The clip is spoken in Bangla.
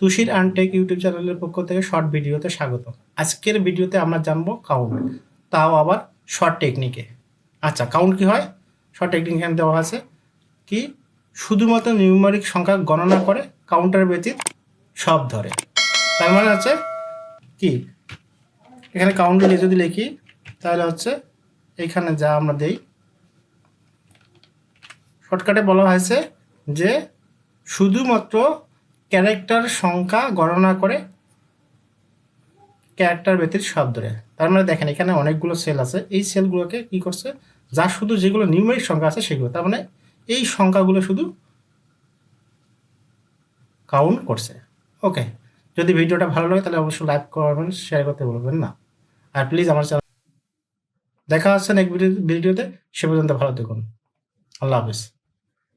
তুষির আনটেক ইউটিউব চ্যানেলের পক্ষ থেকে শর্ট ভিডিওতে স্বাগত। আজকের ভিডিওতে আমরা জানব কাউন্ট, তাও আবার শর্ট টেকনিকে। আচ্ছা কাউন্ট কি হয়? শর্ট টেকনিক এখানে দেওয়া আছে কি শুধুমাত্র নিউমারিক সংখ্যা গণনা করে কাউন্টার ব্যতীত সব ধরে। তার মানে হচ্ছে কি? এখানে কাউন্টার যদি লিখি, তাহলে হচ্ছে এখানে যা আমরা দেই, শর্টকাটে বলা হয়েছে যে শুধুমাত্র ক্যারেক্টার সংখ্যা গণনা করে ক্যারেক্টার ব্যতীত সব ধরে। তার মানে দেখেন, এখানে অনেকগুলো সেল আছে। এই সেলগুলোকে কি করছে? যা শুধু যেগুলো নিউমেরিক সংখ্যা আছে সেগুলো। তার মানে এই সংখ্যাগুলো শুধু কাউন্ট করছে। ওকে যদি ভিডিওটা ভালো লাগে তাহলে অবশ্যই লাইক করবেন শেয়ার করতে বলবেন না। আর প্লিজ আমার চ্যানেল দেখা হচ্ছে নেক্সট ভিডিওতে সে পর্যন্ত ভালো থাকুন। আল্লাহ হাফিজ।